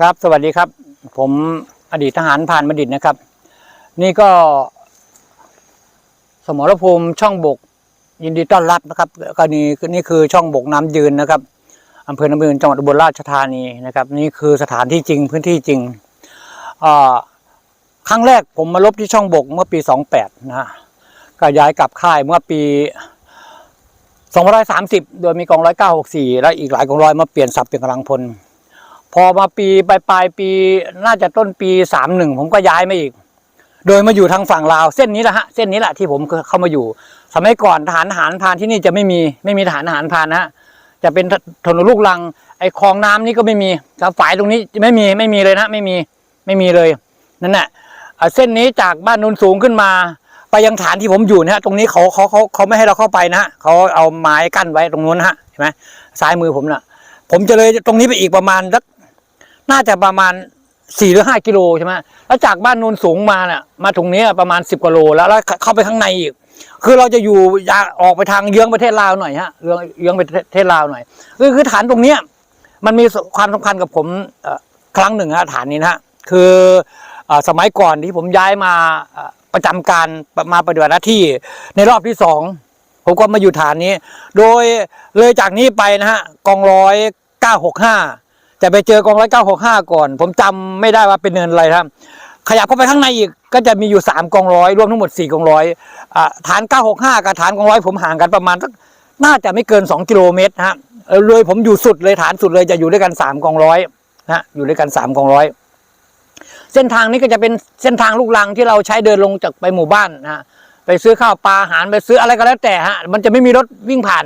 ครับ สวัสดีครับ ผมอดีตทหารผ่านบัณฑิตนะครับ นี่ก็ สมรภูมิช่องบก ยินดีต้อนรับนะครับก็นี่นี่คือช่องบกน้ำยืนนะครับอำเภอน้ำยืนจังหวัดอุบลราชธานีนะครับ นี่คือสถานที่จริงพื้นที่จริงครั้งแรกผมมาลบที่ช่องบกเมื่อปี 28 นะฮะก็ย้ายกลับค่ายเมื่อปี230 โดยมีกองร้อย964 และอีกหลายกองร้อยมาเปลี่ยนสับเป็นกำลังพล พอมาปีปลายปลายปีน่าจะต้นปี31ผมก็ย้ายมาอีก โดยมาอยู่ทางฝั่งลาวเส้นนี้แหละฮะเส้นนี้แหละที่ผมเข้ามาอยู่ สมัยก่อนทหารทหารพานที่นี่จะไม่มีไม่มีทหารทหารพานนะฮะจะเป็นถนนลูกลัง ไอ้คลองน้ำนี่ก็ไม่มีกับฝายตรงนี้ไม่มีไม่มีเลยนะไม่มีไม่มีเลยนั่นแหละเส้นนี้จากบ้านโนนสูงขึ้นมา ไปยังฐานที่ผมอยู่นะฮะตรงนี้เขาเขาเขาเขาไม่ให้เราเข้าไปนะฮะเขาเอาไม้กั้นไว้ตรงนู้นฮะเห็นไหมซ้ายมือผมน่ะผมจะเลยตรงนี้ไปอีกประมาณสัก น่าจะประมาณสี่หรือห้ากิโลใช่ไหมแล้วจากบ้านโนนสูงมาเนี่ยมาตรงนี้ประมาณสิบกว่าโลแล้วแล้วเข้าไปข้างในอีก คือเราจะอยู่อยากออกไปทางเยื้องประเทศลาวหน่อยฮะเยื้องเยื้องประเทศลาวหน่อยคือคือฐานตรงเนี้ยมันมีความสำคัญกับผมครั้งหนึ่งฮะฐานนี้นะฮะคืออสมัยก่อนที่ผมย้ายมาประจำการมาปฏิบัติหน้าที่ในรอบที่สองผมก็มาอยู่ฐานนี้ โดยเลยจากนี้ไปนะฮะกองร้อยเก้าหกห้า จะไปเจอกองร้อยเก้าหกห้าก่อน ผมจำไม่ได้ว่าเป็นเนินอะไรครับ ขยับเข้าไปข้างในอีกก็จะมีอยู่สามกองร้อยรวมทั้งหมดสี่กองร้อยฐานเก้าหกห้ากับฐานกองร้อยผมห่างกันประมาณสักน่าจะไม่เกินสองกิโลเมตรนะฮะเออเลยผมอยู่สุดเลยฐานสุดเลยจะอยู่ด้วยกันสามกองร้อยนะอยู่ด้วยกันสามกองร้อยเส้นทางนี้ก็จะเป็นเส้นทางลูกลังที่เราใช้เดินลงจากไปหมู่บ้านนะไปซื้อข้าวปลาอาหารไปซื้ออะไรก็แล้วแต่ฮะมันจะไม่มีรถวิ่งผ่าน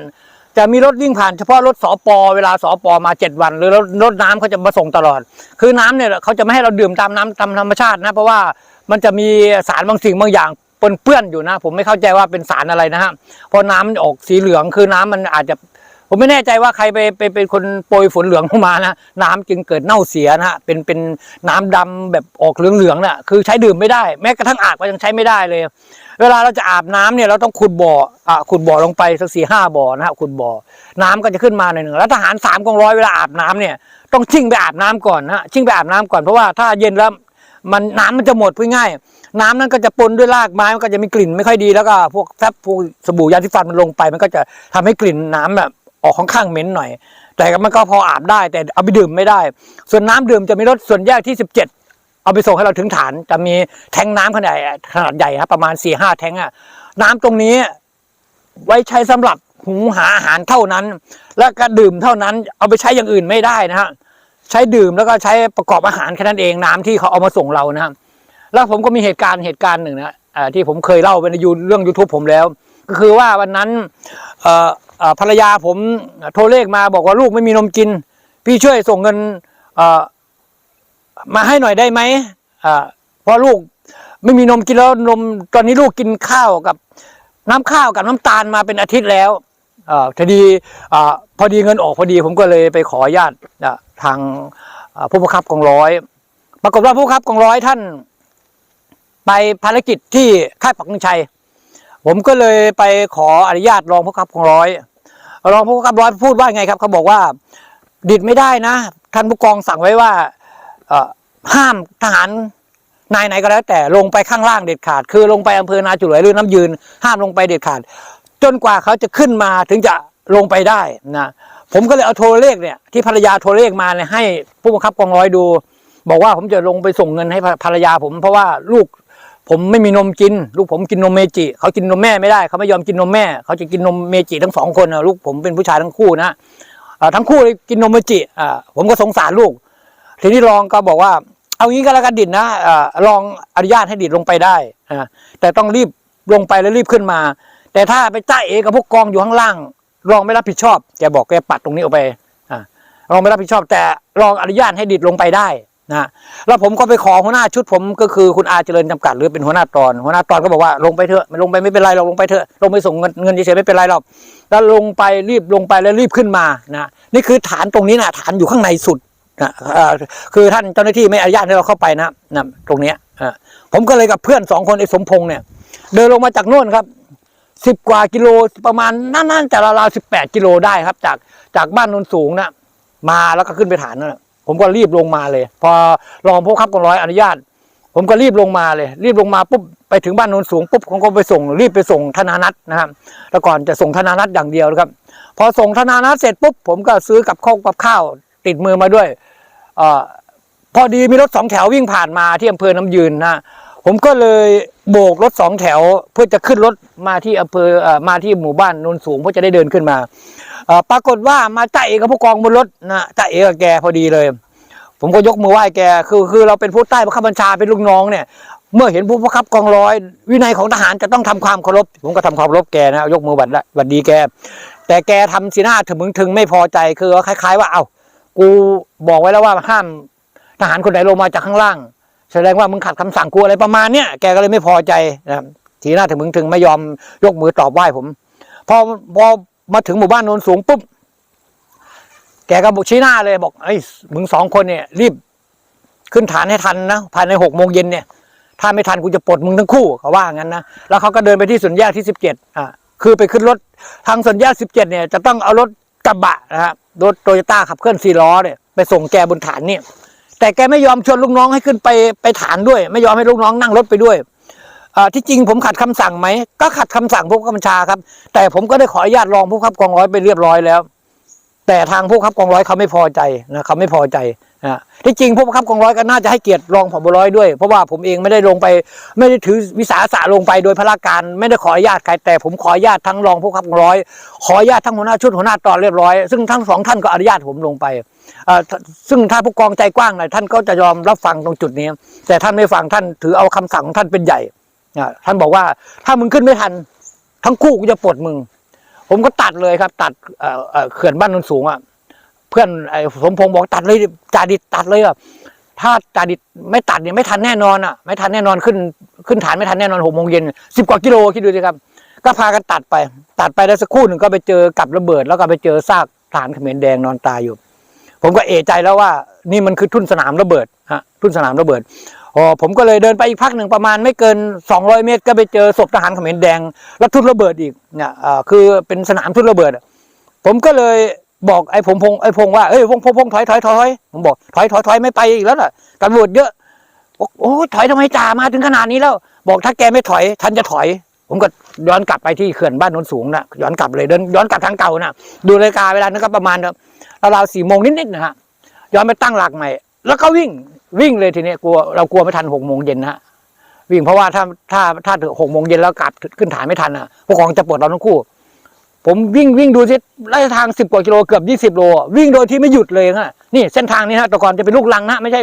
จะมีรถวิ่งผ่านเฉพาะรถสอปอเวลาสอปอมาเจ็ดวัน หรือรถรถน้ำเขาจะมาส่งตลอด คือน้ำเนี่ยเขาจะไม่ให้เราดื่มตามน้ำตามธรรมชาตินะ เพราะว่ามันจะมีสารบางสิ่งบางอย่างปนเปื้อนอยู่นะ ผมไม่เข้าใจว่าเป็นสารอะไรนะฮะเพราะน้ำมันออกสีเหลืองคือน้ำมันอาจจะ ผมไม่แน่ใจว่าใครไปไปเป็นคนโปรยฝนเหลืองเข้ามานะน้ำจึงเกิดเน่าเสียนะฮะเป็นเป็นน้ำดำแบบออกเหลืองๆน่ะคือใช้ดื่มไม่ได้ แม้กระทั่งอาบก็ยังใช้ไม่ได้เลย เวลาเราจะอาบน้ำเนี่ยเราต้องขุดบ่ออะขุดบ่อลงไปสักสี่ห้าบ่อนะฮะขุดบ่อ น้ำก็จะขึ้นมาหน่อยหนึ่งแล้วทหารสามกองร้อยเวลาอาบน้ำเนี่ยต้องชิ่งไปอาบน้ำก่อนนะฮะชิ่งไปอาบน้ำก่อนเพราะว่าถ้าเย็นแล้วมันน้ำมันจะหมดพูดง่าย น้ำนั้นก็จะปนด้วยรากไม้มันก็จะมีกลิ่นไม่ค่อยดีแล้วก็พวกแฟบพวกสบู่ยาสีฟันมันลงไป มันก็จะทำให้กลิ่นน้ำแบบออกค่อนข้างเหม็นหน่อย แต่มันก็พออาบได้แต่เอาไปดื่มไม่ได้ ส่วนน้ำดื่มจะมีรถส่วนแยกที่ 17 เอาไปส่งให้เราถึงฐาน จะมีแทงน้ำขนาดใหญ่ขนาดใหญ่ครับ ประมาณ4ี่ห้าแทงอะน้ำตรงนี้ ไว้ใช้สำหรับหุงหาอาหารเท่านั้น แล้วก็ดื่มเท่านั้น เอาไปใช้อย่างอื่นไม่ได้นะฮะใช้ดื่มแล้วก็ใช้ประกอบอาหารแค่นั้นเองน้ำที่เขาเอามาส่งเรานะครับแล้วผมก็มีเหตุการณ์เหตุการณ์หนึ่งนะที่ผมเคยเล่าไปในยูเรื่อง youtube ผมแล้ว ก็คือว่าวันนั้นภรรยาผมโทรเลขมาบอกว่าลูกไม่มีนมกิน พี่ช่วยส่งเงิน มาให้หน่อยได้ไหมอ่าเพราะลูกไม่มีนมกินแล้วนมตอนนี้ลูกกินข้าวกับ น้ำข้าวกับน้ำตาลมาเป็นอาทิตย์แล้วอ่อพอดีอ่าพอดีเงินออกพอดีผมก็เลยไปขออนุญาตอะทางผู้บังคับกองร้อย ปรากฏว่าผู้บังคับกองร้อยท่าน ไปภารกิจที่ค่ายปักธงชัย ผมก็เลยไปขออนุญาตรองผู้บังคับกองร้อยรองผู้บังคับร้อยพูดว่าไงครับเขาบอกว่าดิดไม่ได้นะท่านผู้กองสั่งไว้ว่า ห้ามทหารนายไหนก็แล้ว แต่ลงไปข้างล่างเด็ดขาด คือลงไปอำเภอนาจุ๋ยหรือน้ำยืน ห้ามลงไปเด็ดขาด จนกว่าเขาจะขึ้นมาถึงจะลงไปได้นะผมก็เลยเอาโทรเลขเนี่ยที่ภรรยาโทรเลขมาเนี่ยให้ผู้บังคับกองร้อยดู บอกว่าผมจะลงไปส่งเงินให้ภรรยาผม เพราะว่าลูกผมไม่มีนมกิน ลูกผมกินนมเมจิเขากินนมแม่ไม่ได้เขาไม่ยอมกินนมแม่เขาจะกินนมเมจิทั้งสองคนนะลูกผมเป็นผู้ชายทั้งคู่นะทั้งคู่เลยกินนมเมจิผมก็สงสารลูก ทีนี้รองก็บอกว่า เอางี้ก็แล้วกันดิดนะอ่าลองอนุญาตให้ดิดลงไปได้อ่าแต่ต้องรีบลงไปแล้วรีบขึ้นมา แต่ถ้าไปจ้าเอกับพวกกองอยู่ข้างล่างรองไม่รับผิดชอบแกบอกแกปัดตรงนี้ออกไปรองไม่รับผิดชอบ แต่รองอนุญาตให้ดิดลงไปได้นะแล้วผมก็ไปขอหัวหน้าชุดผมก็คือคุณอาเจริญจำกัดหรือเป็นหัวหน้าตอน หัวหน้าตอนก็บอกว่าลงไปเถอะไม่ลงไปไม่เป็นไรเราลงไปเถอะลงไปส่งเงินเงินเฉยๆไม่เป็นไรหรอกแล้วลงไปรีบลงไปแล้วรีบขึ้นมานะนี่คือฐานตรงนี้นะฐานอยู่ข้างในสุด นะคือท่านเจ้าหน้าที่ไม่อนุญาตให้เราเข้าไปนะนะตรงเนี้ยผมก็เลยกับเพื่อนสองคนไอ้สมพงษ์เนี่ย เดินลงมาจากโน่นครับสิบกว่ากิโลประมาณน่าจะราวๆสิบแปดกิโลได้ครับ จากจากบ้านโนนสูงนะมาแล้วก็ขึ้นไปฐานนั่นนะผมก็รีบลงมาเลย พอรองผู้บังคับกองร้อยอนุญาต ผมก็รีบลงมาเลย รีบลงมาปุ๊บไปถึงบ้านโนนสูงปุ๊บผมก็ไปส่ง รีบไปส่งธนานัทนะครับแต่ก่อนจะส่งธนานัทอย่างเดียวนะครับ พอส่งธนานัทเสร็จปุ๊บผมก็ซื้อกับข้าวกับข้าว ติดมือมาด้วยอพอดีมีรถสองแถววิ่งผ่านมาที่อำเภอน้ำยืนนะผมก็เลยโบกรถสองแถวเพื่อจะขึ้นรถมาที่อำเภอมาที่หมู่บ้านนนสูงเพื่อจะได้เดินขึ้นมาปรากฏว่ามาจ่าเอกกับผู้กองบนรถนะจ่าเอกกับแกพอดีเลย ผมก็ยกมือไหว้แกคือคือเราเป็นผู้ใต้บังคับบัญชาเป็นลูกน้องเนี่ย เมื่อเห็นผู้บังคับกองร้อย วินัยของทหารจะต้องทำความเคารพผมก็ทำความเคารพแกนะยกมือหวัดหวัดดีแก แต่แกทำสีหน้าถึงมึงถึงไม่พอใจคือคล้าย ๆ ว่าเอ้า กูบอกไว้แล้วว่าห้ามทหารคนไหนลงมาจากข้างล่าง แสดงว่ามึงขัดคำสั่งกูอะไรประมาณเนี้ยแกก็เลยไม่พอใจนะครับสีหน้าถึงมึงถึงไม่ยอมยกมือตอบไหว้ผม พอพอมาถึงหมู่บ้านโนนสูงปุ๊บแกก็บอกชี้หน้าเลยบอกไอ้มึงสองคนเนี่ย รีบ ขึ้นฐานให้ทันนะภายในหกโมงเย็นเนี่ย ถ้าไม่ทันกูจะปลดมึงทั้งคู่เขาว่างั้นนะแล้วเขาก็เดินไปที่ส่วนแยกที่สิบเจ็ดอ่าคือไปขึ้นรถทางส่วนแยกสิบเจ็ดเนี่ยจะต้องเอารถ กระบะนะครับรถโตโยต้าขับเคลื่อนสี่ล้อเนี่ยไปส่งแกบนฐานเนี่ยแต่แกไม่ยอมชวนลูกน้องให้ขึ้นไปไปฐานด้วย ไม่ยอมให้ลูกน้องนั่งรถไปด้วยอที่จริงผมขัดคำสั่งไหมก็ขัดคำสั่งผู้บังคับบัญชาครับ แต่ผมก็ได้ขออนุญาตรองผู้บังคับกองร้อยไปเรียบร้อยแล้ว แต่ทางผู้ขับกองร้อยเขาไม่พอใจนะเขาไม่พอใจ นะที่จริงผู้บังคับกองร้อยก็น่าจะให้เกียรติรองผบร้อยด้วย เพราะว่าผมเองไม่ได้ลงไป ไม่ได้ถือวิสาสะลงไปโดยพละการ ไม่ได้ขออนุญาตใครแต่ผมขออนุญาตทั้งรองผู้บังคับกองร้อย ขออนุญาตทั้งหัวหน้าชุดหัวหน้าตอนเรียบร้อย ซึ่งทั้งสองท่านก็อนุญาตผมลงไปซึ่งถ้าผู้กองใจกว้างหน่อยท่านก็จะยอมรับฟังตรงจุดนี้ แต่ท่านไม่ฟังท่านถือเอาคำสั่งของท่านเป็นใหญ่ท่านบอกว่าถ้ามึงขึ้นไม่ทัน ทั้งคู่กูจะปลดมึง ผมก็ตัดเลยครับ ตัดเขื่อนบ้านนนสูงอะ พื่อนไอ้สมพงษ์บอกตัดเลยจ่าดิดตัดเลยอะถ้าจ่าดิดไม่ตัดเนี่ยไม่ทันแน่นอนอะ ไม่ทันแน่นอนขึ้นขึ้นฐานไม่ทันแน่นอนหกโมงเย็นสิบกว่ากิโลคิดดูสิครับ ก็พากันตัดไป ตัดไปได้สักครู่หนึ่งก็ไปเจอกับระเบิด แล้วก็ไปเจอซากทหารเขมรแดงนอนตายอยู่ ผมก็เอะใจแล้วว่า นี่มันคือทุ่นสนามระเบิดฮะทุ่นสนามระเบิดอ๋อผมก็เลยเดินไปอีกพักหนึ่งประมาณไม่เกิน 200 เมตร ก็ไปเจอศพทหารเขมรแดง แล้วทุ่นระเบิดอีกเนี่ยอ่าคือเป็นสนามทุ่นระเบิด ผมก็เลย บอกไอ้ผมพงไอ้พงว่าเอ้ยพงพงพงถอยถอยถอยผมบอกถอยถอยถอยไม่ไปอีกแล้วน่ะตำรวจเยอะบอกโอ้ถอยทำไมจ่ามาถึงขนาดนี้แล้ว บอกถ้าแกไม่ถอยฉันจะถอย ผมก็ย้อนกลับไปที่เขื่อนบ้านโนนสูงนะย้อนกลับเลยเดินย้อนกลับทางเก่านะดูนาฬิกาเวลานั้นก็ประมาณราวๆสี่โมงนิดๆนะฮะย้อนไปตั้งหลักใหม่ แล้วก็วิ่งวิ่งเลยทีนี้กลัวเรากลัวไม่ทันหกโมงเย็นนะฮะวิ่งเพราะว่าถ้าถ้าถ้าถึงหกโมงเย็นแล้วกลับขึ้นฐานไม่ทันอะผู้กองจะปลดเราทั้งคู่ ผมวิ่งวิ่งดูสิระยะทางสิบกว่ากิโลเกือบยี่สิบโล วิ่งโดยที่ไม่หยุดเลยนะนี่เส้นทางนี้ฮะแต่ก่อนจะเป็นลูกลังนะไม่ใช่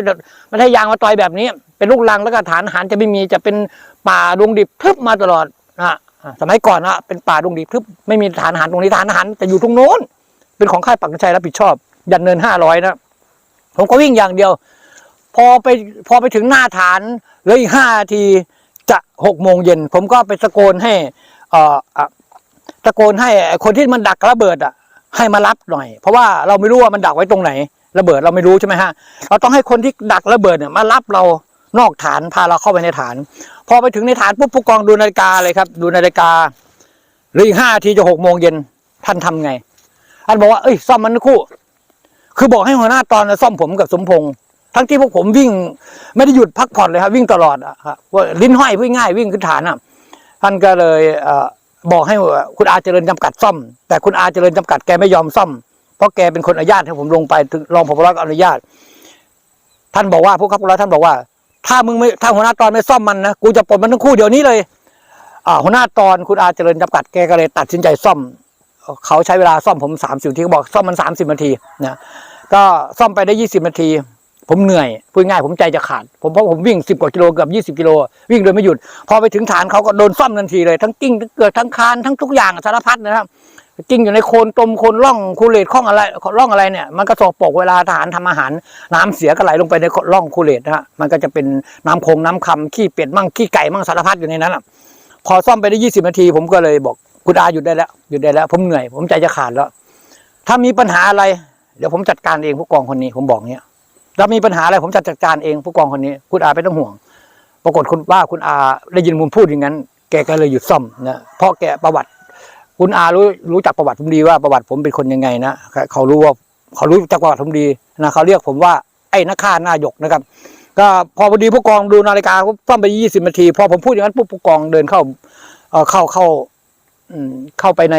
ไม่ใช่ยางมาต่อยแบบนี้ เป็นลูกลังแล้วก็ฐานหารจะไม่มีจะเป็นป่าดงดิบทึบมาตลอดนะสมัยก่อนนะเป็นป่าดงดิบทึบไม่มีฐานหารตรงนี้ฐานหารจะอยู่ตรงโน้น เป็นของค่ายปักชัยรับผิดชอบ ยันเนินห้าร้อยนะผมก็วิ่งอย่างเดียว พอไปพอไปถึงหน้าฐานเหลืออีกห้าทีจะหกโมงเย็นผมก็ไปตะโกนให้อ่อ ตะโกนให้คนที่มันดักระเบิดอะ ให้มารับหน่อย เพราะว่าเราไม่รู้ว่ามันดักไว้ตรงไหน ระเบิดเราไม่รู้ใช่ไหมฮะเราต้องให้คนที่ดักระเบิดเนี่ยมารับเรานอกฐานพาเราเข้าไปในฐาน พอไปถึงในฐานปุ๊บผู้กองดูนาฬิกาเลยครับ ดูนาฬิกาเหรืออีกห้าทีจะหกโมงเย็นท่านทำไงท่านบอกว่าเอ้ยซ่อมมันคู่ คือบอกให้หัวหน้าตอนซ่อมผมกับสมพงษ์ทั้งที่พวกผมวิ่ง ไม่ได้หยุดพักผ่อนเลยครับวิ่งตลอดอะครับว่าลิ้นห้อยวิ่งง่ายวิ่งขึ้นฐานอะท่านก็เลยเอ่อ บอกให้คุณอาเจริญจำกัดซ่อม แต่คุณอาเจริญจำกัดแกไม่ยอมซ่อม เพราะแกเป็นคนอนุญาตให้ผมลงไปถึงรองผบร้อยก็อนุญาต ท่านบอกว่าผู้ขับร้อยท่านบอกว่า ถ้ามึงไม่ถ้าหัวหน้าตอนไม่ซ่อมมันนะกูจะปลดมันทั้งคู่เดี๋ยวนี้เลยอ่าหัวหน้าตอนคุณอาเจริญจำกัดแกก็เลยตัดสินใจซ่อม เขาใช้เวลาซ่อมผมสามสิบนาทีเขาบอกซ่อมมันสามสิบนาทีนะก็ซ่อมไปได้ยี่สิบนาที ผมเหนื่อยพูดง่ายผมใจจะขาด ผมเพราะผมวิ่งสิบกว่ากิโลเกือบยี่สิบกิโลวิ่งโดยไม่หยุด พอไปถึงฐานเขาก็โดนซ่อมทันทีเลยทั้งกิ้งทั้งเกิดทั้งคานทั้งทุกอย่างสารพัดนะครับกิ้งอยู่ในโคนตมโคลนร่องคูเลตข้องอะไรร่องอะไรเนี่ยมันก็สกปรกเวลาทหารทำอาหาร น้ำเสียก็ไหลลงไปในร่องคูเลตนะฮะมันก็จะเป็นน้ำคงน้ำคำขี้เป็ดมั่งขี้ไก่มั่งสารพัดอยู่ในนั้นอะพอซ่อมไปได้ยี่สิบนาที ผมก็เลยบอกคุณอาหยุดได้แล้วหยุดได้แล้ว ผมเหนื่อย ผมใจจะขาดแล้ว ถ้ามีปัญหาอะไร เดี๋ยวผมจัดการเองผู้กองคนนี้ผมบอกเนี้ย ถ้ามีปัญหาอะไรผมจะจัดการเองผู้กองคนนี้ คุณอาไม่ต้องห่วง ปรากฏคุณว่าคุณอาได้ยินผมพูดอย่างนั้น แกก็เลยหยุดซ่อมนะเพราะแกประวัติ คุณอารู้รู้จักประวัติผมดีว่าประวัติผมเป็นคนยังไงนะเขารู้ว่าเขารู้จักประวัติผมดีนะเขาเรียกผมว่าไอ้นักฆ่าหน้าหยกนะครับ ก็พอพอดีผู้กองดูนาฬิกาก็ซ่อมไปยี่สิบนาทีพอผมพูดอย่างนั้นปุ๊บผู้กองเดินเข้าเข้าเข้าเข้าไปใน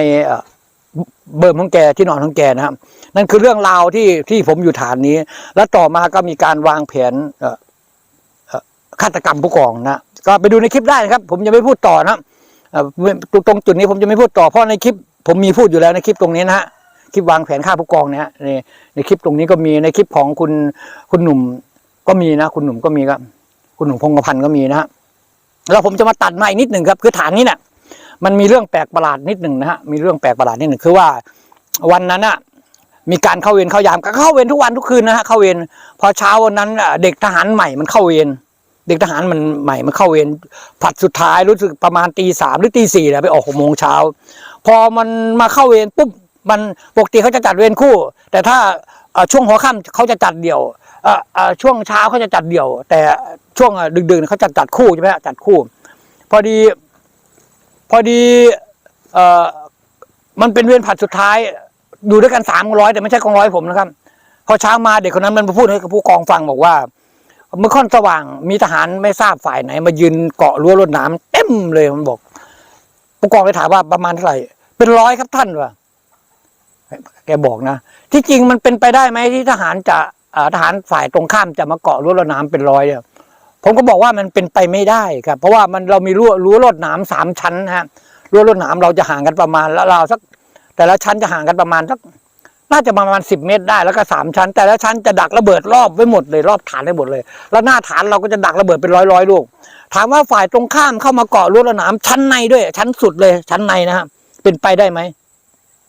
เอ่อเบิร์มของแกที่นอนของแกนะครับนั่นคือเรื่องราวที่ที่ผมอยู่ฐานนี้ แล้วต่อมาก็มีการวางแผนฆาตกรรมผู้กองนะก็ไปดูในคลิปได้นะครับ ผมจะไม่พูดต่อนะตรงตรงจุดนี้ผมจะไม่พูดต่อเพราะในคลิป ผมมีพูดอยู่แล้วในคลิปตรงนี้นะฮะคลิปวางแผนฆ่าผู้กองเนี่ยในในคลิปตรงนี้ก็มีในคลิปของคุณคุณหนุ่มก็มีนะ คุณหนุ่มก็มีครับคุณหนุ่มพงกพันธ์ก็มีนะฮะแล้วผมจะมาตัดมาอีกนิดหนึ่งครับ คือฐานนี้เนี่ย มันมีเรื่องแปลกประหลาดนิดหนึ่งนะฮะมีเรื่องแปลกประหลาดนิดหนึ่งคือว่า วันนั้นน่ะมีการเข้าเวรเข้ายามก็เข้าเวรทุกวันทุกคืนนะฮะเข้าเวรพอเช้าวันนั้นเด็กทหารใหม่มันเข้าเวรเด็กทหารมันใหม่มันเข้าเวรผัดสุดท้ายรู้สึกประมาณตีสามหรือตีสี่แหละไปออกหกโมงเช้า พอมันมาเข้าเวรปุ๊บมันปกติเขาจะจัดเวรคู่ แต่ถ้าช่วงหัวค่ำเขาจะจัดเดี่ยวช่วงเช้าเขาจะจัดเดี่ยว แต่ช่วงดึกๆเขาจะจัดคู่ใช่ไหมจัดคู่ พอดี พอดีเอ่อมันเป็นเวรผัดสุดท้ายอยู่ด้วยกันสามกองร้อยแต่ไม่ใช่กองร้อยผมนะครับ พอเช้ามาเด็กคนนั้นมันมาพูดให้กับผู้กองฟังบอกว่า เมื่อค่อนสว่างมีทหารไม่ทราบฝ่ายไหน มายืนเกาะรั้วรวดหนามเต็มเลยมันบอก ผู้กองเลยถามว่าประมาณเท่าไหร่เป็นร้อยครับท่านวะแกบอกนะ ที่จริงมันเป็นไปได้ไหมที่ทหารจะทหารฝ่ายตรงข้ามจะมาเกาะรั้วรวดหนามเป็นร้อยเนี่ย ผมก็บอกว่ามันเป็นไปไม่ได้ครับ เพราะว่ามันเรามีรั้วรั้วรวดหนามสามชั้นนะฮะรั้วรวดหนามเราจะห่างกันประมาณแล้วเราสักแต่ละชั้นจะห่างกันประมาณสักน่าจะประมาณสิบเมตรได้แล้วก็สามชั้น แต่ละชั้นจะดักระเบิดรอบไว้หมดเลยรอบฐานได้หมดเลย แล้วหน้าฐานเราก็จะดักระเบิดเป็นร้อยร้อยลูกถามว่าฝ่ายตรงข้ามเข้ามาเกาะรั้วระหนามชั้นในด้วย ชั้นสุดเลย ชั้นในนะฮะเป็นไปได้ไหม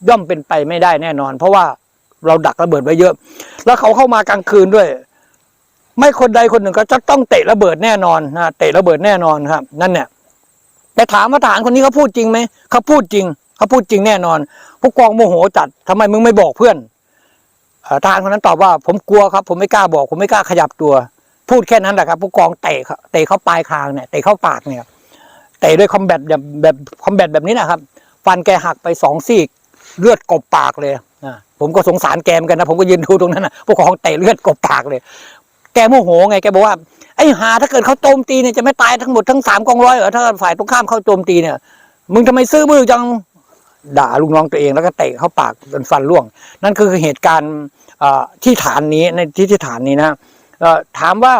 ย่อมเป็นไปไม่ได้แน่นอน เพราะว่าเราดักระเบิดไว้เยอะ แล้วเขาเข้ามากลางคืนด้วย ไม่คนใดคนหนึ่งก็จะต้องเตะระเบิดแน่นอนนะเตะระเบิดแน่นอนครับ นั่นเนี่ยแต่ถามว่าทหารคนนี้เขาพูดจริงไหมเขาพูดจริงเขาพูดจริงแน่นอนผู้กองโมโหจัดทำไมมึงไม่บอกเพื่อนอทหารคนนั้นตอบว่า ผมกลัวครับ ผมไม่กล้าบอก ผมไม่กล้าขยับตัว พูดแค่นั้นแหละครับ ผู้กองเตะเตะเข้าปลายคางเนี่ยเตะเข้าปากเนี่ยเตะด้วยคอมแบทแบบแบบคอมแบทแบบนี้นะครับฟันแกหักไปสองซี่เลือดกบปากเลยผมก็สงสารแกเหมอนกันนะ ผมก็ยืนดูตรงนั้นนะผู้กองเตะเลือดกบปากเลย แกโมโหไงแกบอกว่าไอ้หาถ้าเกิดเขาโจมตีเนี่ยจะไม่ตายทั้งหมดทั้งสามกองร้อยเหรอถ้าฝ่ายตรงข้ามเขาโจมตีเนี่ยมึงทำไมซื้อมือจังด่าลูกน้องตัวเองแล้วก็เตะเข้าปากจนฟันร่วง นั่นคือเหตุการณ์ที่ฐานนี้ในที่ที่ฐานนี้นะถามว่า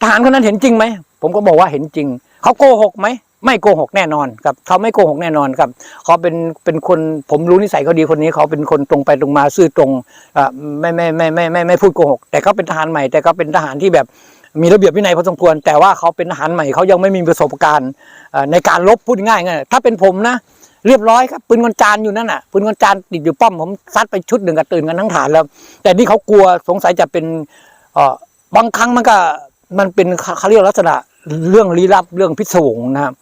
ทหารคนนั้นเห็นจริงไหมผมก็บอกว่าเห็นจริงเขาโกหกไหม ไม่โกหกแน่นอนครับเขาไม่โกหกแน่นอนครับเขาเป็นเป็นคนผมรู้นิสัยเขาดีคนนี้เขาเป็นคนตรงไปตรงมาซื่อตรงอ่อไม่ไม่ไม่ไม่ไม่ไม่พูดโกหก แต่เขาเป็นทหารใหม่แต่เขาเป็นทหารที่แบบมีระเบียบวินัยพอสมควร แต่ว่าเขาเป็นทหารใหม่เขายังไม่มีประสบการณ์ในการลบพูดง่ายไงถ้าเป็นผมนะเรียบร้อยครับปืนกลจานอยู่นั่นน่ะปืนกลจานติดอยู่ป้อมผมซัดไปชุดหนึ่งก็ตื่นกันทั้งฐานแล้ว แต่นี่เขากลัวสงสัยจะเป็นอ่อบางครั้งมันก็มันเป็นเขาเรียกลักษณะเรื่องลี้ลับเรื่องพิศวงนะครับ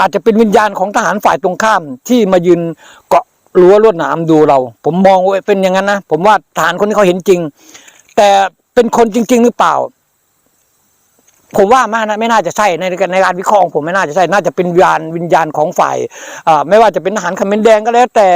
อาจจะเป็นวิญญาณของทหารฝ่ายตรงข้ามที่มายืนเกาะรั้วลวดหนามดูเรา ผมมองว่าเป็นอย่างนั้นนะ ผมว่าทหารคนนี้เขาเห็นจริง แต่เป็นคนจริง ๆ หรือเปล่า ผมว่าไม่น่าไม่น่าจะใช่ในการในการวิเคราะห์ของผมไม่น่าจะใช่น่าจะเป็นวิญญาณวิญญาณของฝ่ายไม่ว่าจะเป็นทหารเขมรแดงก็แล้วแต่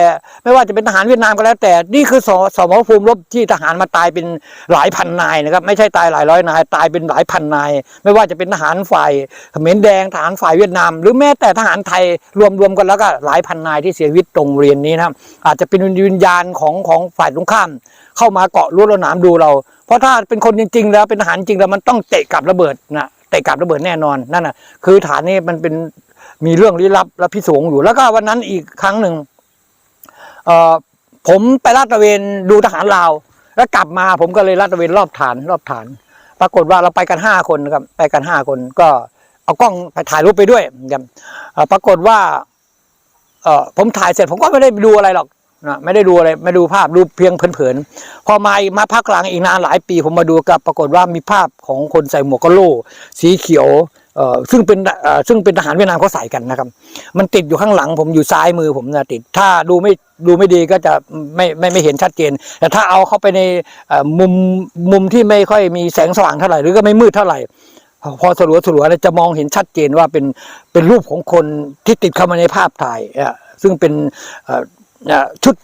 ไม่ว่าจะเป็นทหารเวียดนามก็แล้วแต่นี่คือสสมรภูมิรบที่ทหารมาตายเป็นหลายพันนายนะครับไม่ใช่ตายหลายร้อยนาย ตายเป็นหลายพันนาย ไม่ว่าจะเป็นทหารฝ่ายเขมรแดงทหารฝ่ายเวียดนาม หรือแม้แต่ทหารไทยรวมรวมกันแล้วก็หลายพันนายที่เสียชีวิตตรงเรียนนี้นะครับอาจจะเป็นวิญญาณของของฝ่ายตรงข้าม เข้ามาเกาะรั้วรวดหนามดูเรา เพราะถ้าเป็นคนจริงๆแล้วเป็นทหารจริงแล้วมันต้องเตะกับระเบิดนะเตะกับระเบิดแน่นอนนั่นน่ะคือฐานนี้มันเป็นมีเรื่องลี้ลับและพิศวงอยู่แล้วก็วันนั้นอีกครั้งหนึ่งผมไปลาดตระเวนดูทหารลาว แล้วกลับมาผมก็เลยลาดตระเวนรอบฐานรอบฐาน ปรากฏว่าเราไปกันห้าคนครับไปกันห้าคนก็เอากล้องไปถ่ายรูปไปด้วยนะครับปรากฏว่าผมถ่ายเสร็จผมก็ไม่ได้ดูอะไรหรอก นะไม่ได้ดูอะไรไม่ดูภาพดูเพียงเผินๆพอมาอีกมาพักหลังอีกนานหลายปีผมมาดูกับปรากฏว่ามีภาพของคนใส่หมวกกะโหลสีเขียวเอ่อซึ่งเป็นเอ่อซึ่งเป็นทหารเวียดนามเขาใส่กันนะครับ มันติดอยู่ข้างหลังผมอยู่ซ้ายมือผมนะติด ถ้าดูไม่ดูไม่ดีก็จะไม่ไม่ไม่เห็นชัดเจน แต่ถ้าเอาเข้าไปในมุมมุมที่ไม่ค่อยมีแสงสว่างเท่าไหร่หรือก็ไม่มืดเท่าไหร่พอสลัวสลัวจะมองเห็นชัดเจนว่าเป็นเป็นรูปของคนที่ติดเข้ามาในภาพถ่ายซึ่งเป็น ชุด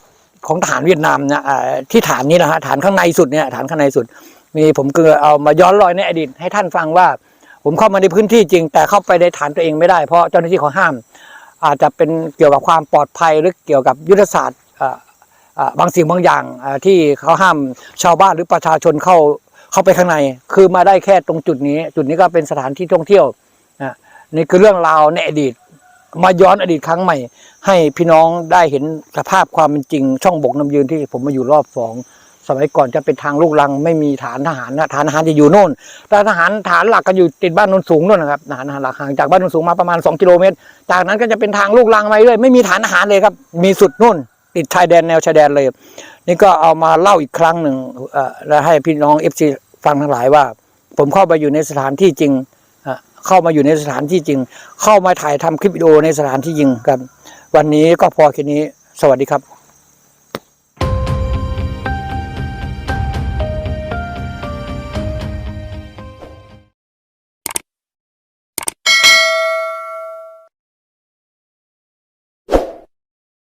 ของทหารเวียดนามนะที่ฐานนี้นะฮะฐานข้างในสุดเนี่ยฐานข้างในสุด มีผมก็เอามาย้อนรอยในอดีตให้ท่านฟังว่า ผมเข้ามาในพื้นที่จริง แต่เข้าไปในฐานตัวเองไม่ได้เพราะเจ้าหน้าที่เขาห้าม อาจจะเป็นเกี่ยวกับความปลอดภัยหรือเกี่ยวกับยุทธศาสตร์บางสิ่งบางอย่างที่เขาห้ามชาวบ้านหรือประชาชนเข้าเข้าไปข้างใน คือมาได้แค่ตรงจุดนี้ จุดนี้ก็เป็นสถานที่ท่องเที่ยวนะนี่คือเรื่องราวในอดีต มาย้อนอดีตครั้งใหม่ ให้พี่น้องได้เห็นสภาพความเป็นจริง ช่องบกน้ำยืนที่ผมมาอยู่รอบสองสมัยก่อนจะเป็นทางลูกรังไม่มีฐานทหารนะฐานทหารจะอยู่โน่นแต่ทหารฐานหลักก็อยู่ติดบ้านนนสูงนู่นนะครับฐานทหารหลักห่างจากบ้านนนสูงมาประมาณ 2 กิโลเมตร จากนั้นก็จะเป็นทางลูกรังไปเรื่อยไม่มีฐานทหารเลยครับ มีสุดนู่น ติดชายแดนแนวชายแดนเลย นี่ก็เอามาเล่าอีกครั้งหนึ่งและให้พี่น้องเอฟซีฟังทั้งหลายว่า ผมเข้าไปอยู่ในสถานที่จริง เข้ามาอยู่ในสถานที่จริง เข้ามาถ่ายทำคลิปวิดีโอในสถานที่จริงครับ วันนี้ก็พอแค่นี้สวัสดีครับ